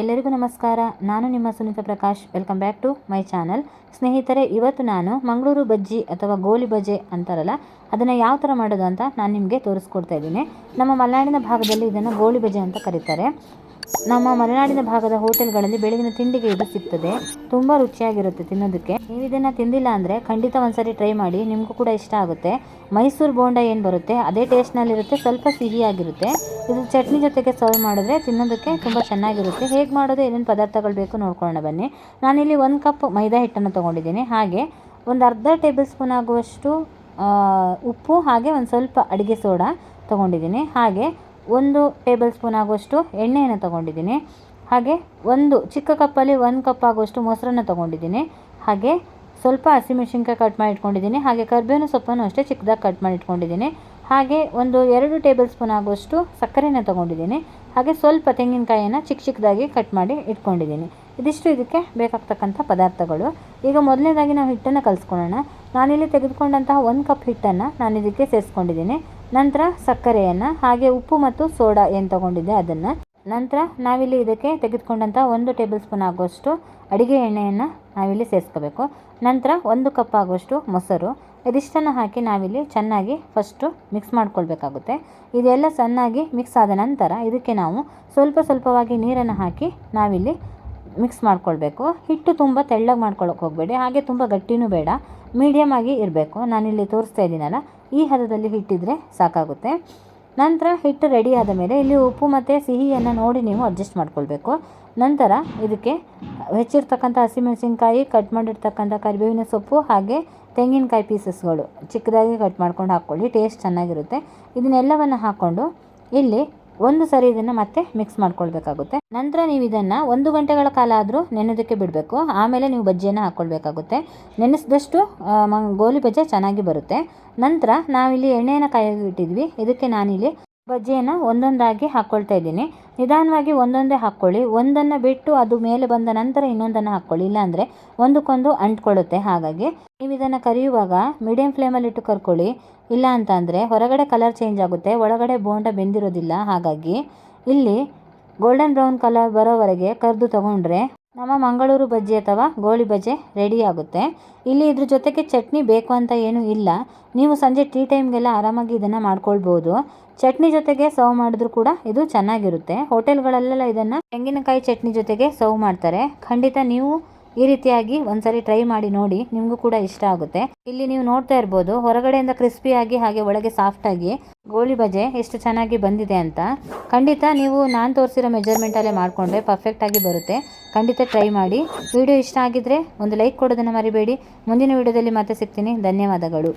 ಎಲ್ಲರಿಗೂ ನಮಸ್ಕಾರ. ನಾನು ನಿಮ್ಮ Sunita Prakash. Welcome back to my channel ಸ್ನೇಹಿತರೆ, ಇವತ್ತು ನಾನು ಮಂಗಳೂರು ಬಜ್ಜಿ ಅಥವಾ ಗೋಲಿ ಬಜೆ ಅಂತಾರಲ್ಲ, ಅದನ್ನು ಯಾವ ಥರ ಮಾಡೋದು ಅಂತ ನಾನು ನಿಮಗೆ ತೋರಿಸ್ಕೊಡ್ತಾ ಇದ್ದೀನಿ. ನಮ್ಮ ಮಲೆನಾಡಿನ ಭಾಗದಲ್ಲಿ ಇದನ್ನು ಗೋಲಿ ಬಜೆ ಅಂತ ಕರೀತಾರೆ. ನಮ್ಮ ಮಲೆನಾಡಿನ ಭಾಗದ ಹೋಟೆಲ್ಗಳಲ್ಲಿ ಬೆಳಗಿನ ತಿಂಡಿಗೆ ಇದು ಸಿಗ್ತದೆ. ತುಂಬ ರುಚಿಯಾಗಿರುತ್ತೆ ತಿನ್ನೋದಕ್ಕೆ. ನೀವು ಇದನ್ನು ತಿಂದಿಲ್ಲ ಅಂದರೆ ಖಂಡಿತ ಒಂದ್ಸರಿ ಟ್ರೈ ಮಾಡಿ, ನಿಮಗೂ ಕೂಡ ಇಷ್ಟ ಆಗುತ್ತೆ. ಮೈಸೂರು ಬೋಂಡ ಏನು ಬರುತ್ತೆ? ಅದೇ ಟೇಸ್ಟ್ನಲ್ಲಿರುತ್ತೆ, ಸ್ವಲ್ಪ ಸಿಹಿಯಾಗಿರುತ್ತೆ. ಇದು ಚಟ್ನಿ ಜೊತೆಗೆ ಸರ್ವ್ ಮಾಡಿದ್ರೆ ತಿನ್ನೋದಕ್ಕೆ ತುಂಬ ಚೆನ್ನಾಗಿರುತ್ತೆ. ಹೇಗೆ ಮಾಡೋದು, ಏನೇನು ಪದಾರ್ಥಗಳು ಬೇಕು ನೋಡ್ಕೊಳ್ಳೋಣ ಬನ್ನಿ. ನಾನಿಲ್ಲಿ ಒಂದು ಕಪ್ ಮೈದಾ ಹಿಟ್ಟನ್ನು ತೊಗೊಂಡಿದ್ದೀನಿ. ಹಾಗೆ ಒಂದು ಅರ್ಧ ಟೇಬಲ್ ಸ್ಪೂನ್ ಆಗುವಷ್ಟು ಉಪ್ಪು, ಹಾಗೆ ಒಂದು ಸ್ವಲ್ಪ ಅಡುಗೆ ಸೋಡಾ ತೊಗೊಂಡಿದ್ದೀನಿ. ಹಾಗೆ ಒಂದು ಟೇಬಲ್ ಸ್ಪೂನ್ ಆಗುವಷ್ಟು ಎಣ್ಣೆಯನ್ನು ತಗೊಂಡಿದ್ದೀನಿ. ಹಾಗೆ ಒಂದು ಚಿಕ್ಕ ಕಪ್ಪಲ್ಲಿ ಒಂದು ಕಪ್ ಆಗುವಷ್ಟು ಮೊಸರನ್ನು ತೊಗೊಂಡಿದ್ದೀನಿ. ಹಾಗೆ ಸ್ವಲ್ಪ ಹಸಿಮೆಣಸಿನ್ಕಾಯಿ ಕಟ್ ಮಾಡಿ ಇಟ್ಕೊಂಡಿದ್ದೀನಿ. ಹಾಗೆ ಕರ್ಬೇವಿನ ಸೊಪ್ಪನ್ನು ಅಷ್ಟೇ ಚಿಕ್ಕದಾಗಿ ಕಟ್ ಮಾಡಿ ಇಟ್ಕೊಂಡಿದ್ದೀನಿ. ಹಾಗೆ ಒಂದು ಎರಡು ಟೇಬಲ್ ಸ್ಪೂನ್ ಆಗುವಷ್ಟು ಸಕ್ಕರೆನ ತೊಗೊಂಡಿದ್ದೀನಿ. ಹಾಗೆ ಸ್ವಲ್ಪ ತೆಂಗಿನಕಾಯಿಯನ್ನು ಚಿಕ್ಕ ಚಿಕ್ಕದಾಗಿ ಕಟ್ ಮಾಡಿ ಇಟ್ಕೊಂಡಿದ್ದೀನಿ. ಇದಿಷ್ಟು ಇದಕ್ಕೆ ಬೇಕಾಗ್ತಕ್ಕಂಥ ಪದಾರ್ಥಗಳು. ಈಗ ಮೊದಲನೇದಾಗಿ ನಾವು ಹಿಟ್ಟನ್ನು ಕಲಿಸ್ಕೊಳ್ಳೋಣ. ನಾನಿಲ್ಲಿ ತೆಗೆದುಕೊಂಡಂತಹ ಒಂದು ಕಪ್ ಹಿಟ್ಟನ್ನು ನಾನು ಇದಕ್ಕೆ ಸೇರಿಸ್ಕೊಂಡಿದ್ದೀನಿ. ನಂತರ ಸಕ್ಕರೆಯನ್ನು, ಹಾಗೆ ಉಪ್ಪು ಮತ್ತು ಸೋಡಾ ಏನು ತೊಗೊಂಡಿದ್ದೆ ಅದನ್ನು. ನಂತರ ನಾವಿಲ್ಲಿ ಇದಕ್ಕೆ ತೆಗೆದುಕೊಂಡಂಥ ಒಂದು ಟೇಬಲ್ ಸ್ಪೂನ್ ಆಗುವಷ್ಟು ಅಡುಗೆ ಎಣ್ಣೆಯನ್ನು ನಾವಿಲ್ಲಿ ಸೇರಿಸ್ಕೋಬೇಕು. ನಂತರ ಒಂದು ಕಪ್ ಆಗುವಷ್ಟು ಮೊಸರು. ಇದಿಷ್ಟನ್ನು ಹಾಕಿ ನಾವಿಲ್ಲಿ ಚೆನ್ನಾಗಿ ಫಸ್ಟು ಮಿಕ್ಸ್ ಮಾಡ್ಕೊಳ್ಬೇಕಾಗುತ್ತೆ. ಇದೆಲ್ಲ ಚೆನ್ನಾಗಿ ಮಿಕ್ಸ್ ಆದ ನಂತರ ಇದಕ್ಕೆ ನಾವು ಸ್ವಲ್ಪ ಸ್ವಲ್ಪವಾಗಿ ನೀರನ್ನು ಹಾಕಿ ನಾವಿಲ್ಲಿ ಮಿಕ್ಸ್ ಮಾಡ್ಕೊಳ್ಬೇಕು. ಹಿಟ್ಟು ತುಂಬ ತೆಳ್ಳಗೆ ಮಾಡ್ಕೊಳ್ಳೋಕೆ ಹೋಗಬೇಡಿ. ಹಾಗೆ ತುಂಬ ಗಟ್ಟಿನೂ ಬೇಡ. ಮೀಡಿಯಮ್ ಆಗಿ ಇರಬೇಕು. ನಾನಿಲ್ಲಿ ತೋರಿಸ್ತಾ ಇದ್ದೀನಲ್ಲ ಈ ಹದದಲ್ಲಿ ಹಿಟ್ಟಿದ್ರೆ ಸಾಕಾಗುತ್ತೆ. ನಂತರ ಹಿಟ್ಟು ರೆಡಿ ಆದ ಮೇಲೆ ಇಲ್ಲಿ ಉಪ್ಪು ಮತ್ತು ಸಿಹಿಯನ್ನು ನೋಡಿ ನೀವು ಅಡ್ಜಸ್ಟ್ ಮಾಡ್ಕೊಳ್ಬೇಕು. ನಂತರ ಇದಕ್ಕೆ ಹೆಚ್ಚಿರ್ತಕ್ಕಂಥ ಹಸಿಮೆಣಸಿನ್ಕಾಯಿ ಕಟ್ ಮಾಡಿರ್ತಕ್ಕಂಥ ಕರಿಬೇವಿನ ಸೊಪ್ಪು ಹಾಗೆ ತೆಂಗಿನಕಾಯಿ ಪೀಸಸ್ಗಳು ಚಿಕ್ಕದಾಗಿ ಕಟ್ ಮಾಡ್ಕೊಂಡು ಹಾಕ್ಕೊಳ್ಳಿ ಟೇಸ್ಟ್ ಚೆನ್ನಾಗಿರುತ್ತೆ. ಇದನ್ನೆಲ್ಲವನ್ನು ಹಾಕ್ಕೊಂಡು ಇಲ್ಲಿ ಒಂದು ಸರಿ ಇದನ್ನು ಮತ್ತೆ ಮಿಕ್ಸ್ ಮಾಡ್ಕೊಳ್ಬೇಕಾಗುತ್ತೆ. ನಂತರ ನೀವು ಇದನ್ನು ಒಂದು ಗಂಟೆಗಳ ಕಾಲ ಆದರೂ ನೆನೆದಕ್ಕೆ ಬಿಡಬೇಕು. ಆಮೇಲೆ ನೀವು ಬಜ್ಜಿಯನ್ನು ಹಾಕ್ಕೊಳ್ಬೇಕಾಗುತ್ತೆ ನೆನೆಸಿದಷ್ಟು ಗೋಲಿ ಬಜ್ಜೆ ಚೆನ್ನಾಗಿ ಬರುತ್ತೆ. ನಂತರ ನಾವಿಲ್ಲಿ ಎಣ್ಣೆಯನ್ನು ಕಾಯಾಗಿ ಇಟ್ಟಿದ್ವಿ ಇದಕ್ಕೆ ನಾನಿಲ್ಲಿ ಬಜ್ಜಿಯನ್ನು ಒಂದೊಂದಾಗಿ ಹಾಕ್ಕೊಳ್ತಾ ಇದ್ದೀನಿ. ನಿಧಾನವಾಗಿ ಒಂದೊಂದೇ ಹಾಕ್ಕೊಳ್ಳಿ ಒಂದನ್ನು ಬಿಟ್ಟು ಅದು ಮೇಲೆ ಬಂದ ನಂತರ ಇನ್ನೊಂದನ್ನು ಹಾಕ್ಕೊಳ್ಳಿ ಇಲ್ಲಾಂದರೆ ಒಂದಕ್ಕೊಂದು ಅಂಟ್ಕೊಳ್ಳುತ್ತೆ. ಹಾಗಾಗಿ ನೀವು ಇದನ್ನು ಕರಿಯುವಾಗ ಮೀಡಿಯಂ ಫ್ಲೇಮಲ್ಲಿ ಇಟ್ಟು ಕರ್ಕೊಳ್ಳಿ. ಇಲ್ಲ ಅಂತಂದರೆ ಹೊರಗಡೆ ಕಲರ್ ಚೇಂಜ್ ಆಗುತ್ತೆ. ಒಳಗಡೆ ಬೋಂಡ ಬೆಂದಿರೋದಿಲ್ಲ. ಹಾಗಾಗಿ ಇಲ್ಲಿ ಗೋಲ್ಡನ್ ಬ್ರೌನ್ ಕಲರ್ ಬರೋವರೆಗೆ ಕರೆದು ತಗೊಂಡ್ರೆ ನಮ್ಮ ಮಂಗಳೂರು ಬಜ್ಜಿ ಅಥವಾ ಗೋಳಿ ಬಜ್ಜೆ ರೆಡಿ ಆಗುತ್ತೆ. ಇಲ್ಲಿ ಇದ್ರ ಜೊತೆಗೆ ಚಟ್ನಿ ಬೇಕು ಅಂತ ಏನೂ ಇಲ್ಲ. ನೀವು ಸಂಜೆ ಟೀ ಟೈಮ್ಗೆಲ್ಲ ಆರಾಮಾಗಿ ಇದನ್ನು ಮಾಡ್ಕೊಳ್ಬೋದು. ಚಟ್ನಿ ಜೊತೆಗೆ ಸರ್ವ್ ಮಾಡಿದ್ರು ಕೂಡ ಇದು ಚೆನ್ನಾಗಿರುತ್ತೆ. ಹೋಟೆಲ್ಗಳಲ್ಲೆಲ್ಲ ಇದನ್ನು ತೆಂಗಿನಕಾಯಿ ಚಟ್ನಿ ಜೊತೆಗೆ ಸರ್ವ್ ಮಾಡ್ತಾರೆ. ಖಂಡಿತ ನೀವು ಈ ರೀತಿಯಾಗಿ ಒಂದ್ಸರಿ ಟ್ರೈ ಮಾಡಿ ನೋಡಿ, ನಿಮಗೂ ಕೂಡ ಇಷ್ಟ ಆಗುತ್ತೆ. ಇಲ್ಲಿ ನೀವು ನೋಡ್ತಾ ಇರ್ಬೋದು, ಹೊರಗಡೆಯಿಂದ ಕ್ರಿಸ್ಪಿಯಾಗಿ ಹಾಗೆ ಒಳಗೆ ಸಾಫ್ಟಾಗಿ ಗೋಳಿ ಬಜೆ ಎಷ್ಟು ಚೆನ್ನಾಗಿ ಬಂದಿದೆ ಅಂತ. ಖಂಡಿತ ನೀವು ನಾನು ತೋರಿಸಿರೋ ಮೆಜರ್ಮೆಂಟಲ್ಲೇ ಮಾಡಿಕೊಂಡ್ರೆ ಪರ್ಫೆಕ್ಟಾಗಿ ಬರುತ್ತೆ. ಖಂಡಿತ ಟ್ರೈ ಮಾಡಿ. ವಿಡಿಯೋ ಇಷ್ಟ ಆಗಿದ್ರೆ ಒಂದು ಲೈಕ್ ಕೊಡೋದನ್ನು ಮರಿಬೇಡಿ. ಮುಂದಿನ ವಿಡಿಯೋದಲ್ಲಿ ಮತ್ತೆ ಸಿಗ್ತೀನಿ. ಧನ್ಯವಾದಗಳು.